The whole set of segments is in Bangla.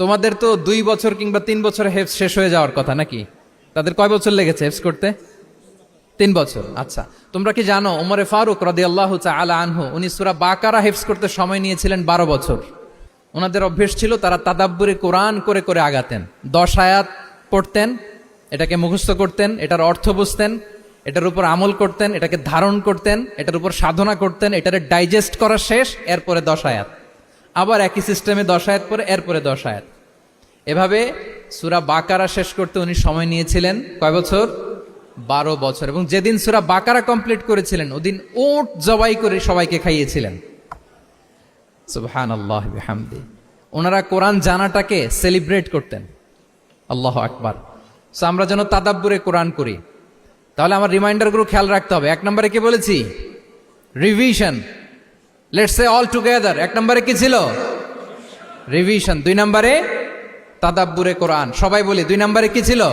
তোমাদের তো দুই বছর কিংবা তিন বছর হেফস শেষ হয়ে যাওয়ার কথা নাকি? তাদের কয় বছর লেগেছে হেফস করতে? তিন বছর আচ্ছা। তোমরা কি জানো, উমরে ফারুক রদি আল্লাহ আলা আনহু, উনি সুরা বাকারা হেফস করতে সময় নিয়েছিলেন বারো বছর। ওনাদের অভ্যেস ছিল তারা তাদাব্বুরে কোরআন করে করে আগাতেন। দশ আয়াত পড়তেন, এটাকে মুখস্থ করতেন, এটার অর্থ বুঝতেন, এটার উপর আমল করতেন, এটাকে ধারণ করতেন, এটার উপর সাধনা করতেন, এটারে ডাইজেস্ট করা শেষ, এরপরে দশ আয়াত। আবার একই সিস্টেমে দশ আয়াত পরে, এরপরে দশ আয়াত। এভাবে সুরা বাকারা শেষ করতে উনি সময় নিয়েছিলেন কয় বছর? বারো বছর। এবং যেদিন সুরা বাকারা কমপ্লিট করেছিলেন, ওদিন ওট জবাই করে সবাইকে খাইয়েছিলেন। আল্লাহ ওনারা কোরআন জানাটাকে সেলিব্রেট করতেন। আল্লাহ আকবার। সো আমরা যেন তাদাব্বুরে কোরআন করি। তাহলে আমার রিমাইন্ডারগুলো খেয়াল রাখতে হবে। এক নম্বরে কি বলেছি? Revision. Let's say all together এক নম্বরে কি ছিল? রিভিশন দুই নম্বরে তাদাব্বুরে কোরআন। সবাই বলি, দুই নম্বরে কি ছিল?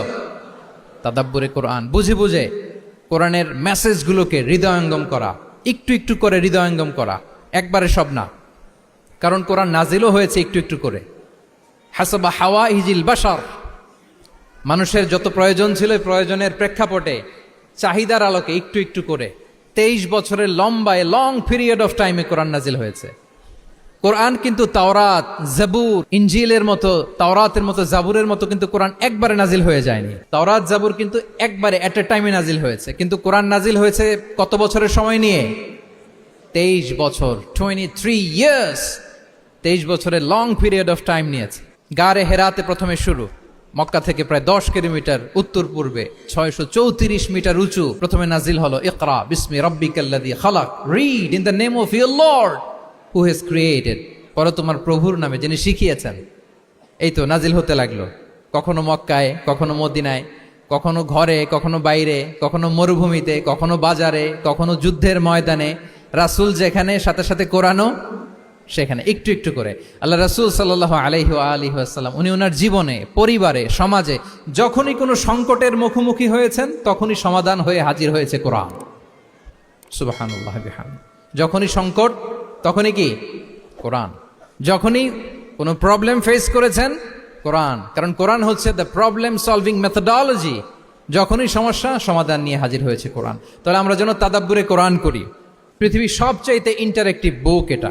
তাদাব্বুরে কোরআন। বুঝে বুঝে কোরআনের মেসেজগুলোকে হৃদয়ঙ্গম করা। একটু একটু করে হৃদয়ঙ্গম করা। একবারে সব না। কারণ কোরআন নাজিলও হয়েছে একটু একটু করে। হাসাবা হাওয়া ইজিল বাসার মানুষের যত প্রয়োজন ছিল, প্রয়োজনের প্রেক্ষাপটে চাহিদার আলোকে একটু একটু করে। তেইশ বছরের লম্বায় লং পিরিয়ড অফ টাইমে কোরআন নাজিল হয়েছে। কোরআন কিন্তু তাওরাত, জাবুর ইঞ্জিলের মতো, তাওরাতের মতো, জাবুরের মতো কিন্তু কোরআন একবারে নাজিল হয়ে যায়নি। তাওরাত, জাবুর কিন্তু একবারে এট এ টাইমে নাজিল হয়েছে। কিন্তু কোরআন নাজিল হয়েছে কত বছরের সময় নিয়ে? তেইশ বছর টোয়েন্টি থ্রি ইয়ার্স তেইশ বছরের লং পিরিয়ড অফ টাইম নিয়েছে। গারে হেরাতে প্রথমে শুরু। মক্কা থেকে প্রায় দশ কিলোমিটার উত্তর পূর্বে, ছয়শো চৌত্রিশ মিটার উঁচু। প্রথমে নাজিল হলো, ইকরা, বিসমি রব্বিকাল্লাদি খালাক, read in the name of your lord, who has created. পরে তোমার প্রভুর নামে যিনি শিখিয়েছেন, এই তো নাজিল হতে লাগল। কখনো মক্কায়, কখনো মদিনায়, কখনো ঘরে, কখনো বাইরে, কখনো মরুভূমিতে, কখনো বাজারে, কখনো যুদ্ধের ময়দানে। রাসূল যেখানে, সাথে সাথে কোরআনও সেখানে, একটু একটু করে। আল্লাহ রাসূল সাল্লাহ আলহি আলহি আসসালাম উনি ওনার জীবনে, পরিবারে, সমাজে যখনই কোনো সংকটের মুখোমুখি হয়েছেন, তখনই সমাধান হয়ে হাজির হয়েছে কোরআন। সুবাহানুল্লাহ যখনই সংকট, তখনই কি? কোরআন। যখনই কোনো প্রবলেম ফেস করেছেন, কোরআন। কারণ কোরআন হচ্ছে দ্য প্রবলেম সলভিং মেথডোলজি যখনই সমস্যা, সমাধান নিয়ে হাজির হয়েছে কোরআন। তাহলে আমরা যেন তাদাব্বুরে কোরআন করি। পৃথিবীর সবচাইতে ইন্টারেক্টিভ বুক এটা।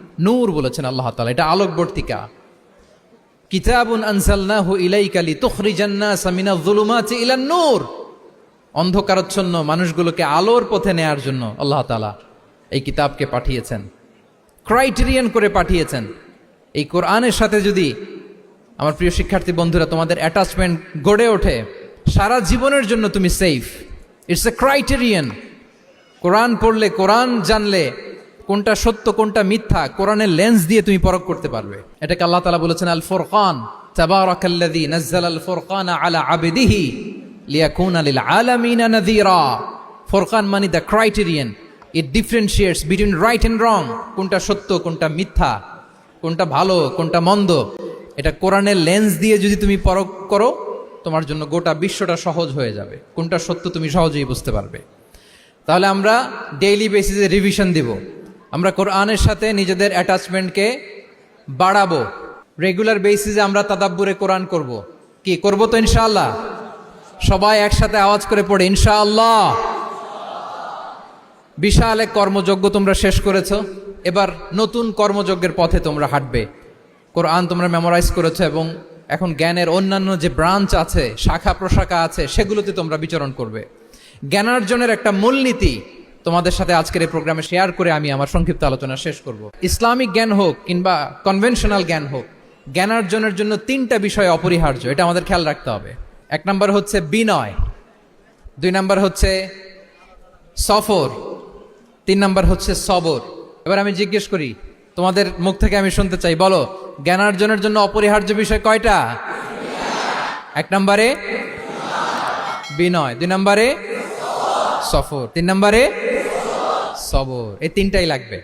নূর বলেছেন আল্লাহ তালা এটা আলোকবর্তিকা। কিতাবুন আনসালনাহু ইলাইকালি তুখরিজান্না সামিনা যুলুমাতি ইলান নূর। অন্ধকারচ্ছন্ন মানুষগুলোকে আলোর পথে নেয়ার জন্য আল্লাহ তালা এই কিতাবকে পাঠিয়েছেন। ক্রাইটেরিয়ান করে পাঠিয়েছেন। এই কোরআনের সাথে যদি আমার প্রিয় শিক্ষার্থী বন্ধুরা, তোমাদের অ্যাটাচমেন্ট গড়ে ওঠে, সারা জীবনের জন্য তুমি সেফ। It's a criterion. কোরআন পড়লে কোরআন জানলে কোনটা সত্য, কোনটা মিথ্যা, কোরআনের লেন্স দিয়ে তুমি পরখ করতে পারবে। এটাকে আল্লাহ তালা বলেছেন আল ফোরকান তাবারাকাল্লাযী আল the criterion it right and wrong কোনটা সত্য, কোনটা মিথ্যা, কোনটা ভালো, কোনটা মন্দ। এটা লেন্স দিয়ে যদি তুমি পরখ করো, তোমার জন্য গোটা বিশ্বটা সহজ হয়ে যাবে। কোনটা সত্য তুমি সহজেই বুঝতে পারবে। তাহলে আমরা ডেইলি বেসিসে রিভিশন দিব। আমরা কোরআনের সাথে নিজেদের অ্যাটাচমেন্টকে বাড়াবো। রেগুলার বেসিসে আমরা তাদাব্বুরে কোরআন করব। কি, করব তো ইনশাআল্লাহ? সবাই একসাথে আওয়াজ করে পড়ে, ইনশাআল্লাহ। বিশাল এক কর্মযজ্ঞ তোমরা শেষ করেছ। এবার নতুন কর্মযজ্ঞের পথে তোমরা হাঁটবে। কোরআন তোমরা মেমোরাইজ করেছ এবং এখন জ্ঞানের অন্যান্য যে ব্রাঞ্চ আছে শাখা প্রশাখা আছে, সেগুলোতে তোমরা বিচরণ করবে। জ্ঞানার্জনের একটা মূলনীতি তোমাদের সাথে আজকের এই প্রোগ্রামে শেয়ার করে আমি আমার সংক্ষিপ্ত আলোচনা শেষ করব। ইসলামিক জ্ঞান হোক কিংবা কনভেনশনাল জ্ঞান হোক জ্ঞানার্জনের জন্য তিনটা বিষয় অপরিহার্য, এটা আমাদের খেয়াল রাখতে হবে। এক নম্বর হচ্ছে বিনয়, দুই নম্বর হচ্ছে সফর, তিন নম্বর হচ্ছে সবর। এবার আমি জিজ্ঞেস করি, তোমাদের মুখ থেকে আমি শুনতে চাই, বলো জ্ঞানার্জনের জন্য অপরিহার্য বিষয় কয়টা? এক নম্বরে বিনয়, দুই নম্বরে সফর, তিন নম্বরে সবর এই তিনটাই লাগবে।